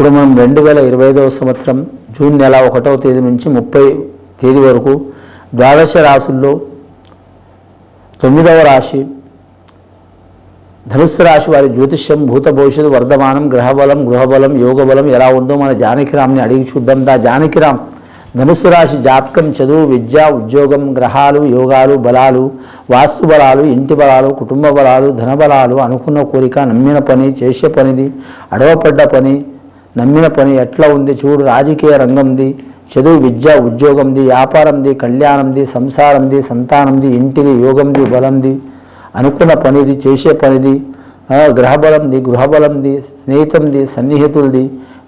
ఇప్పుడు మనం రెండు వేల ఇరవై ఐదవ సంవత్సరం జూన్ నెల ఒకటవ తేదీ నుంచి ముప్పై తేదీ వరకు ద్వాదశ రాశుల్లో తొమ్మిదవ రాశి ధనుస్సు రాశి వారి జ్యోతిష్యం భూత భవిష్యత్తు వర్ధమానం గ్రహబలం గృహబలం యోగబలం ఎలా ఉందో మన జానకిరామ్ని అడిగి చూద్దాం. దా జానకిరామ్ ధనుస్సు రాశి జాతకం చదువు విద్య ఉద్యోగం గ్రహాలు యోగాలు బలాలు వాస్తు బలాలు ఇంటి బలాలు కుటుంబ బలాలు ధన బలాలు అనుకున్న కోరిక నమ్మిన పని చేసే పనిది అడవపడ్డ పని నమ్మిన పని ఎట్లా ఉంది? చూడు రాజకీయ రంగంది చదువు విద్య ఉద్యోగంది వ్యాపారంది కళ్యాణంది సంసారంది సంతానంది ఇంటిది యోగంది బలంది. అనుకున్న పనిది చేసే పనిది గ్రహబలంది గృహబలంది స్నేహితంది సన్నిహితులది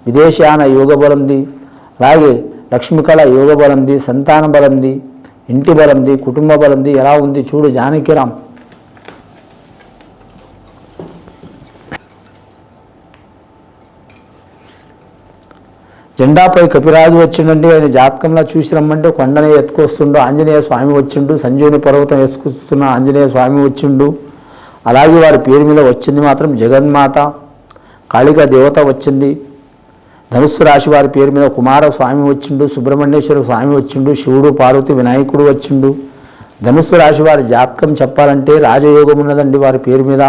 విదేశాన యోగబలంది అలాగే లక్ష్మికళ యోగబలంది సంతాన బలంది ఇంటి బలంది కుటుంబ బలంది ఎలా ఉంది? చూడు జానకిరామ్ జెండాపై కపిరాజు వచ్చిండండి ఆయన జాతకంలో చూసి రమ్మంటే కొండనే ఎత్తుకొస్తుండు ఆంజనేయ స్వామి వచ్చిండు సంజీవుని పర్వతం ఎత్తుకొస్తున్న ఆంజనేయ స్వామి వచ్చిండు. అలాగే వారి పేరు మీద వచ్చింది మాత్రం జగన్మాత కాళికా దేవత వచ్చింది. ధనుస్సు రాశి వారి పేరు మీద కుమార స్వామి వచ్చిండు సుబ్రహ్మణ్యేశ్వర స్వామి వచ్చిండు శివుడు పార్వతి వినాయకుడు వచ్చిండు. ధనుస్సు రాశి వారి జాతకం చెప్పాలంటే రాజయోగం ఉన్నదండి వారి పేరు మీద.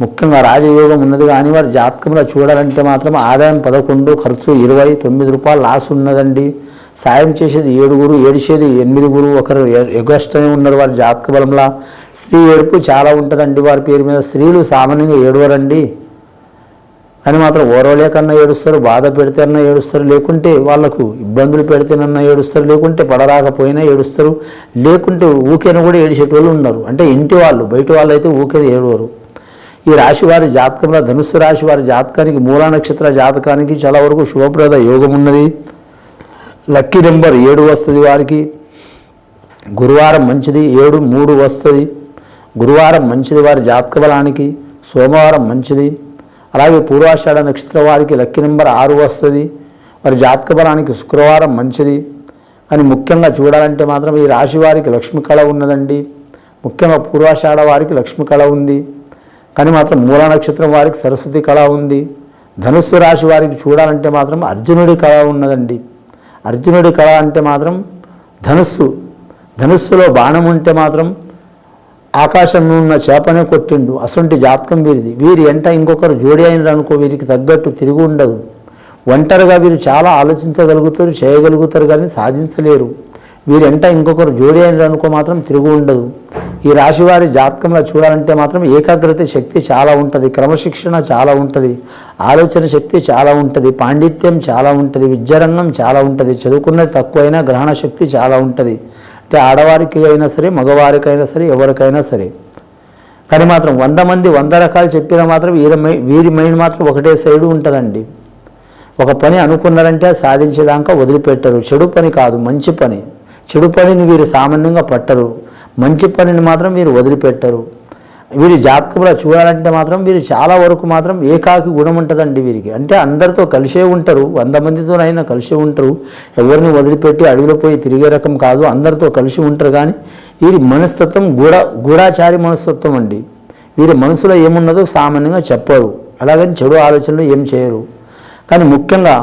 ముఖ్యంగా రాజయోగం ఉన్నది కానీ వారి జాతకంలో చూడాలంటే మాత్రం ఆదాయం పదకొండు ఖర్చు ఇరవై తొమ్మిది రూపాయలు లాస్ ఉన్నదండి. సాయం చేసేది ఏడుగురు ఏడిచేది ఎనిమిదిగురు ఒకరు ఎగస్టనే ఉన్నారు వారి జాతక బలంలా. స్త్రీ ఏడుపు చాలా ఉంటుందండి వారి పేరు మీద. స్త్రీలు సామాన్యంగా ఏడవరండి. కానీ మాత్రం ఓరవలేకన్నా ఏడుస్తారు బాధ పెడితేనన్నా ఏడుస్తారు. లేకుంటే వాళ్ళకు ఇబ్బందులు పెడితేనన్నా ఏడుస్తారు. లేకుంటే పడరాకపోయినా ఏడుస్తారు. లేకుంటే ఊకేన కూడా ఏడిచేటోళ్ళు ఉన్నారు. అంటే ఇంటి వాళ్ళు బయట వాళ్ళు అయితే ఊకేది ఏడవరు. ఈ రాశి వారి జాతకంలో ధనుస్సు రాశి వారి జాతకానికి మూలా నక్షత్ర జాతకానికి చాలా వరకు శుభప్రద యోగం ఉన్నది. లక్కీ నెంబర్ ఏడు వస్తుంది వారికి. గురువారం మంచిది ఏడు మూడు వస్తుంది. గురువారం మంచిది వారి జాతక బలానికి సోమవారం మంచిది. అలాగే పూర్వాషాఢ నక్షత్ర వారికి లక్కీ నెంబర్ ఆరు వస్తుంది. వారి జాతక బలానికి శుక్రవారం మంచిది. అని ముఖ్యంగా చూడాలంటే మాత్రం ఈ రాశి వారికి లక్ష్మి కళ ఉన్నదండి. ముఖ్యంగా పూర్వాషాఢ వారికి లక్ష్మి కళ ఉంది. కానీ మాత్రం మూల నక్షత్రం వారికి సరస్వతి కళ ఉంది. ధనుస్సు రాశి వారికి చూడాలంటే మాత్రం అర్జునుడి కళ ఉన్నదండి. అర్జునుడి కళ అంటే మాత్రం ధనుస్సు. ధనుస్సులో బాణం ఉంటే మాత్రం ఆకాశంలో ఉన్న చేపనే కొట్టిండు. అసొంటి జాతకం వీరిది. వీరి ఎంట ఇంకొకరు జోడి అయినారు అనుకో వీరికి తగ్గట్టు తిరిగి ఉండదు. ఒంటరిగా వీరు చాలా ఆలోచించగలుగుతారు చేయగలుగుతారు కానీ సాధించలేరు. వీరెంట ఇంకొకరు జోడి అయినారు అనుకో మాత్రం తిరుగు ఉండదు. ఈ రాశి వారి జాతకంలో చూడాలంటే మాత్రం ఏకాగ్రత శక్తి చాలా ఉంటుంది క్రమశిక్షణ చాలా ఉంటుంది ఆలోచన శక్తి చాలా ఉంటుంది పాండిత్యం చాలా ఉంటుంది విద్యారంగం చాలా ఉంటుంది చదువుకున్నది తక్కువైనా గ్రహణ శక్తి చాలా ఉంటుంది. అంటే ఆడవారికి అయినా సరే మగవారికైనా సరే ఎవరికైనా సరే. కానీ మాత్రం వంద మంది వంద రకాలు చెప్పినా మాత్రం వీరి మై- వీరి మైండ్ మాత్రం ఒకటే సైడు ఉంటుందండి. ఒక పని అనుకున్నారంటే సాధించేదాకా వదిలిపెట్టరు. చెడు పని కాదు మంచి పని. చెడు పనిని వీరు సామాన్యంగా పట్టరు. మంచి పనిని మాత్రం వీరు వదిలిపెట్టరు. వీరి జాతకంలో చూడాలంటే మాత్రం వీరు చాలా వరకు మాత్రం ఏకాకి గుణం ఉంటుందండి వీరికి. అంటే అందరితో కలిసే ఉంటారు. వంద మందితోనైనా కలిసే ఉంటారు. ఎవరిని వదిలిపెట్టి అడవిలో పోయి తిరిగే రకం కాదు. అందరితో కలిసి ఉంటారు కానీ వీరి మనస్తత్వం గూఢ గూఢాచారి మనస్తత్వం అండి. వీరి మనసులో ఏమున్నదో సామాన్యంగా చెప్పరు. అలాగని చెడు ఆలోచనలు ఏం చేయరు. కానీ ముఖ్యంగా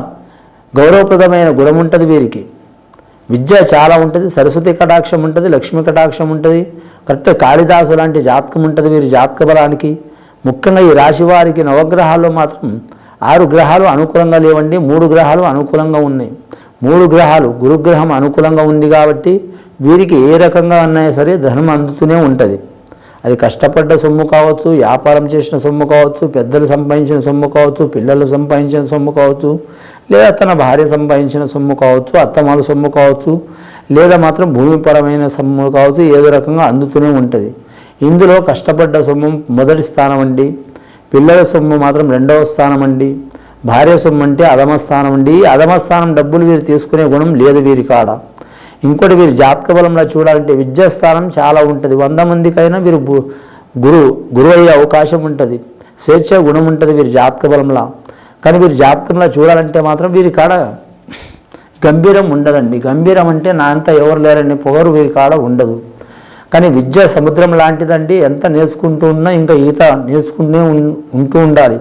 గౌరవప్రదమైన గుణం ఉంటుంది వీరికి. విద్య చాలా ఉంటుంది సరస్వతి కటాక్షం ఉంటుంది లక్ష్మీ కటాక్షం ఉంటుంది కరెక్ట్ కాళిదాసు లాంటి జాతకం ఉంటుంది వీరి జాతక బలానికి. ముఖ్యంగా ఈ రాశి వారికి నవగ్రహాల్లో మాత్రం ఆరు గ్రహాలు అనుకూలంగా లేవండి మూడు గ్రహాలు అనుకూలంగా ఉన్నాయి. మూడు గ్రహాలు గురుగ్రహం అనుకూలంగా ఉంది కాబట్టి వీరికి ఏ రకంగా ఉన్నా సరే ధనం అందుతూనే ఉంటుంది. అది కష్టపడ్డ సొమ్ము కావచ్చు వ్యాపారం చేసిన సొమ్ము కావచ్చు పెద్దలు సంపాదించిన సొమ్ము కావచ్చు పిల్లలు సంపాదించిన సొమ్ము కావచ్చు లేదా తన భార్య సంపాదించిన సొమ్ము కావచ్చు అత్తమాల సొమ్ము కావచ్చు లేదా మాత్రం భూమిపరమైన సొమ్ము కావచ్చు ఏదో రకంగా అందుతూనే ఉంటుంది. ఇందులో కష్టపడ్డ సొమ్ము మొదటి స్థానం అండి. పిల్లల సొమ్ము మాత్రం రెండవ స్థానం అండి. భార్య సొమ్ము అంటే అధమ స్థానం అండి. ఈ అధమ స్థానం డబ్బులు వీరు తీసుకునే గుణం లేదు వీరి కాడ. ఇంకోటి వీరు జాతక బలంలో చూడాలంటే విద్యాస్థానం చాలా ఉంటుంది. వంద మందికైనా వీరు గు- గురు గురువు అయ్యే అవకాశం ఉంటుంది. స్వేచ్ఛ గుణం ఉంటుంది వీరి జాతక బలంలో. కానీ వీరి జాతకంలో చూడాలంటే మాత్రం వీరి కాడ గంభీరం ఉండదండి. గంభీరం అంటే నా అంతా ఎవరు లేరండి పొగరు వీరి కాడ ఉండదు. కానీ విద్య సముద్రం లాంటిదండి. ఎంత నేర్చుకుంటూ ఉన్నా ఇంకా ఈత నేర్చుకుంటూనే ఉంటూ ఉండాలి.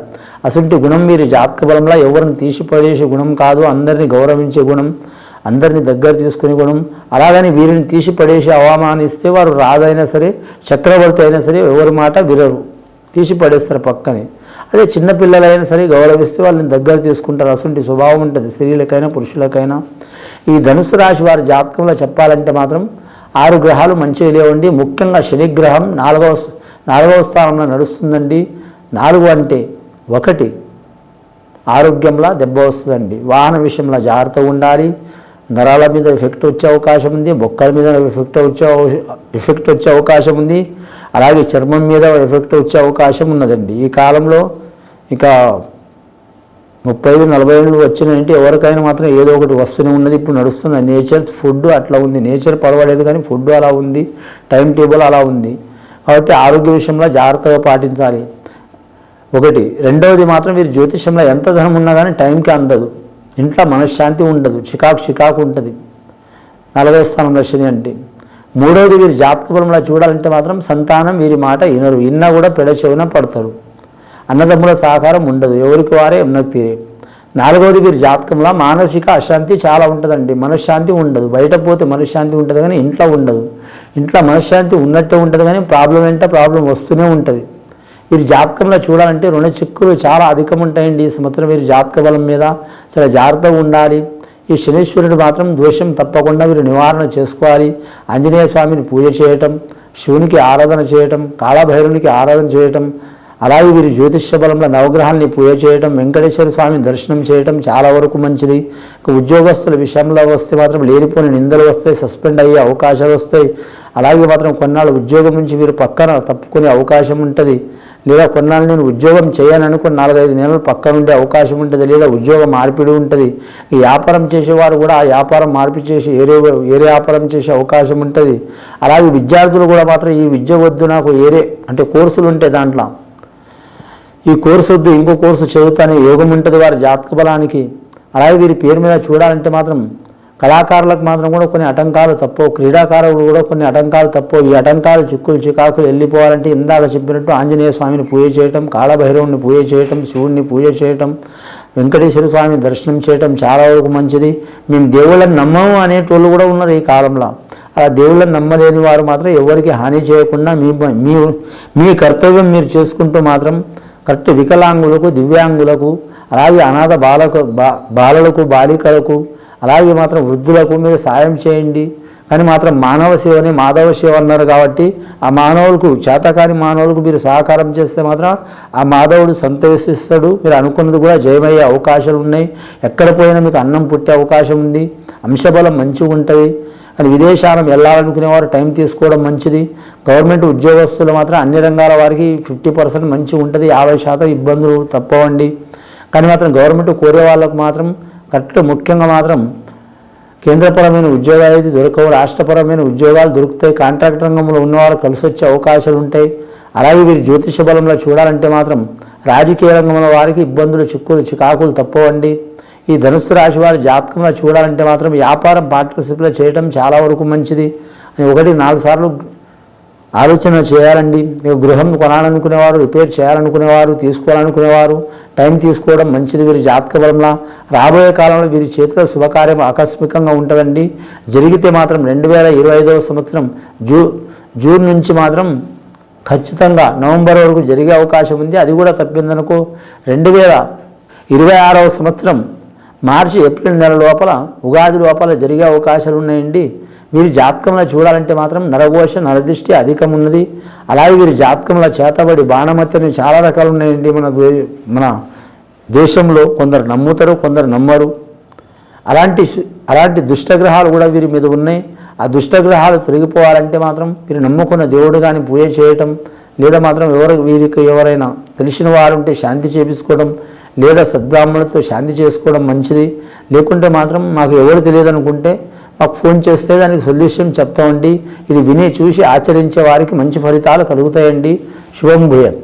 అసంటి గుణం మీరు జాతక బలంలో ఎవరిని తీసిపడేసే గుణం కాదు. అందరిని గౌరవించే గుణం అందరిని దగ్గర తీసుకునే గుణం. అలాగని వీరిని తీసిపడేసి అవమానిస్తే వారు రాజైనా సరే చక్రవర్తి అయినా సరే ఎవరి మాట విరరు తీసి పడేస్తారు పక్కనే. అదే చిన్నపిల్లలైనా సరే గౌరవిస్తే వాళ్ళని దగ్గర తీసుకుంటారు. అసలు స్వభావం ఉంటుంది. స్త్రీలకైనా పురుషులకైనా. ఈ ధనుసు రాశి వారి జాతకంలో చెప్పాలంటే మాత్రం ఆరు గ్రహాలు మంచిగా లేవండి. ముఖ్యంగా శనిగ్రహం నాలుగవ నాలుగవ స్థానంలో నడుస్తుందండి. నాలుగు అంటే ఒకటి ఆరోగ్యంలో దెబ్బ వస్తుందండి. వాహన విషయంలో జాగ్రత్త ఉండాలి. నరాల మీద ఎఫెక్ట్ వచ్చే అవకాశం ఉంది. బొక్కల మీద ఎఫెక్ట్ వచ్చే ఎఫెక్ట్ వచ్చే అవకాశం ఉంది. అలాగే చర్మం మీద ఎఫెక్ట్ వచ్చే అవకాశం ఉన్నదండి. ఈ కాలంలో ఇక ముప్పై ఐదు నలభై ఏళ్ళు వచ్చినాయంటే ఎవరికైనా మాత్రం ఏదో ఒకటి వస్తూనే ఉన్నది. ఇప్పుడు నడుస్తున్న నేచర్ ఫుడ్ అట్లా ఉంది. నేచర్ పర్వాలేదు కానీ ఫుడ్ అలా ఉంది. టైం టేబుల్ అలా ఉంది. కాబట్టి ఆరోగ్య విషయంలో జాగ్రత్తగా పాటించాలి. ఒకటి. రెండవది మాత్రం మీరు జ్యోతిష్యంలో ఎంత ధనం ఉన్నా కానీ టైంకి అందదు. ఇంట్లో మనశ్శాంతి ఉండదు. చికాకు చికాకు ఉంటుంది. నలభై స్థానంలో శని అంటే. మూడవది వీరి జాతకపరంలో చూడాలంటే మాత్రం సంతానం వీరి మాట వినరు. విన్నా కూడా పెడ చెవిన పడతారు. అన్నదమ్ముల సహకారం ఉండదు. ఎవరికి వారే ఎన్నకు తీరే. నాలుగవది వీరి జాతకంలో మానసిక అశాంతి చాలా ఉంటుందండి. మనశ్శాంతి ఉండదు. బయట పోతే మనశ్శాంతి ఉంటుంది కానీ ఇంట్లో ఉండదు. ఇంట్లో మనశ్శాంతి ఉన్నట్టే ఉంటుంది కానీ ప్రాబ్లం ఏంటో ప్రాబ్లం వస్తూనే ఉంటుంది. వీరి జాతకంలో చూడాలంటే రుణ చిక్కులు చాలా అధికం ఉంటాయండి ఈ సంవత్సరం వీరి జాతక బలం మీద చాలా జాగ్రత్తగా ఉండాలి. ఈ శనీశ్వరుడు మాత్రం దోషం తప్పకుండా వీరు నివారణ చేసుకోవాలి. ఆంజనేయ స్వామిని పూజ చేయటం శివునికి ఆరాధన చేయటం కాళభైరునికి ఆరాధన చేయటం అలాగే వీరి జ్యోతిష్య బలంలో నవగ్రహాల్ని పూజ చేయటం వెంకటేశ్వర స్వామి దర్శనం చేయటం చాలా వరకు మంచిది. ఉద్యోగస్తుల విషయంలో వస్తే మాత్రం లేనిపోని నిందలు వస్తాయి సస్పెండ్ అయ్యే అవకాశాలు వస్తాయి. అలాగే మాత్రం కొన్నాళ్ళు ఉద్యోగం నుంచి వీరు పక్కన తప్పుకునే అవకాశం ఉంటుంది. లేదా కొన్నాళ్ళు నేను ఉద్యోగం చేయను అనుకుని నాలుగైదు నెలలు పక్కన ఉండే అవకాశం ఉంటుంది. లేదా ఉద్యోగం మార్పిడి ఉంటుంది. ఈ వ్యాపారం చేసేవారు కూడా ఆ వ్యాపారం మార్పు చేసి ఏరే ఏరే వ్యాపారం చేసే అవకాశం ఉంటుంది. అలాగే విద్యార్థులు కూడా మాత్రం ఈ విద్య వద్దు నాకు ఏరే అంటే కోర్సులు ఉంటాయి దాంట్లో. ఈ కోర్సు వద్దు ఇంకో కోర్సు చదువుతానే యోగం ఉంటుంది వారి జాతక బలానికి. అలాగే వీరి పేరు మీద చూడాలంటే మాత్రం కళాకారులకు మాత్రం కూడా కొన్ని ఆటంకాలు తప్పవు క్రీడాకారులు కూడా కొన్ని ఆటంకాలు తప్పవు. ఈ ఆటంకాలు చిక్కులు చికాకులు వెళ్ళిపోవాలంటే ఇందాక చెప్పినట్టు ఆంజనేయ స్వామిని పూజ చేయటం కాళభైరవుని పూజ చేయటం శివుణ్ణి పూజ చేయటం వెంకటేశ్వర స్వామి దర్శనం చేయటం చాలా వరకు మంచిది. మేము దేవుళ్ళని నమ్మము అనేటోళ్ళు కూడా ఉన్నారు ఈ కాలంలో. అలా దేవుళ్ళని నమ్మలేని వారు మాత్రం ఎవరికి హాని చేయకుండా మీ మీ మీ కర్తవ్యం మీరు చేసుకుంటూ మాత్రం కరెక్ట్ వికలాంగులకు దివ్యాంగులకు అలాగే అనాథ బాలకు బా బాలలకు బాలికలకు అలాగే మాత్రం వృద్ధులకు మీరు సాయం చేయండి. కానీ మాత్రం మానవ సేవని మాధవ సేవ అన్నారు కాబట్టి ఆ మానవులకు చేతకాని మానవులకు మీరు సహకారం చేస్తే మాత్రం ఆ మాధవుడు సంతోషిస్తాడు. మీరు అనుకున్నది కూడా జయమయ్యే అవకాశాలు ఉన్నాయి. ఎక్కడ పోయినా మీకు అన్నం పుట్టే అవకాశం ఉంది. అంశబలం మంచిగా ఉంటుంది. అని విదేశాలను వెళ్ళాలనుకునేవారు టైం తీసుకోవడం మంచిది. గవర్నమెంట్ ఉద్యోగస్తులు మాత్రం అన్ని రంగాల వారికి ఫిఫ్టీ పర్సెంట్ మంచిగా ఉంటుంది. యాభై శాతం ఇబ్బందులు తప్పవండి. కానీ మాత్రం గవర్నమెంట్ కోరే వాళ్ళకు మాత్రం కరెక్ట్ ముఖ్యంగా మాత్రం కేంద్రపరమైన ఉద్యోగాలు అయితే దొరకవు. రాష్ట్రపరమైన ఉద్యోగాలు దొరుకుతాయి. కాంట్రాక్ట్ రంగంలో ఉన్నవారు కలిసి వచ్చే అవకాశాలు ఉంటాయి. అలాగే వీరి జ్యోతిష బలంలో చూడాలంటే మాత్రం రాజకీయ రంగంలో వారికి ఇబ్బందులు చిక్కులు చికాకులు తప్పవండి. ఈ ధనుస్సు రాశి వారి జాతకంలో చూడాలంటే మాత్రం వ్యాపారం పార్ట్నర్షిప్లో చేయడం చాలా వరకు మంచిది. అని ఒకటి నాలుగు సార్లు ఆలోచన చేయాలండి. ఇక గృహం కొనాలనుకునేవారు రిపేర్ చేయాలనుకునేవారు తీసుకోవాలనుకునేవారు టైం తీసుకోవడం మంచిది వీరి జాతక బలంలా. రాబోయే కాలంలో వీరి చేతిలో శుభకార్యం ఆకస్మికంగా ఉంటుందండి. జరిగితే మాత్రం రెండు వేల ఇరవై ఐదవ సంవత్సరం జూ జూన్ నుంచి మాత్రం ఖచ్చితంగా నవంబర్ వరకు జరిగే అవకాశం ఉంది. అది కూడా తప్పిందనుకో రెండు వేల ఇరవై ఆరవ సంవత్సరం మార్చి ఏప్రిల్ నెల లోపల ఉగాది లోపల జరిగే అవకాశాలు ఉన్నాయండి. వీరి జాతకంలో చూడాలంటే మాత్రం నరఘోష నరదృష్టి అధికం ఉన్నది అలాగే వీరి జాతకంలో చేతబడి బాణమత్యని చాలా రకాలు ఉన్నాయండి మన మన దేశంలో. కొందరు నమ్ముతారు కొందరు నమ్మరు. అలాంటి అలాంటి దుష్టగ్రహాలు కూడా వీరి మీద ఉన్నాయి. ఆ దుష్టగ్రహాలు తొలగిపోవాలంటే మాత్రం వీరు నమ్ముకున్న దేవుడు కానీ పూజ చేయటం లేదా మాత్రం ఎవరు వీరికి ఎవరైనా తెలిసిన వారు ఉంటే శాంతి చేపించుకోవడం లేదా సద్బ్రాహ్మణులతో శాంతి చేసుకోవడం మంచిది. లేకుంటే మాత్రం మాకు ఎవరు తెలియదు అనుకుంటే మాకు ఫోన్ చేస్తే దానికి సొల్యూషన్ చెప్తామండి. ఇది విని చూసి ఆచరించే వారికి మంచి ఫలితాలు కలుగుతాయండి. శుభం భూయత్.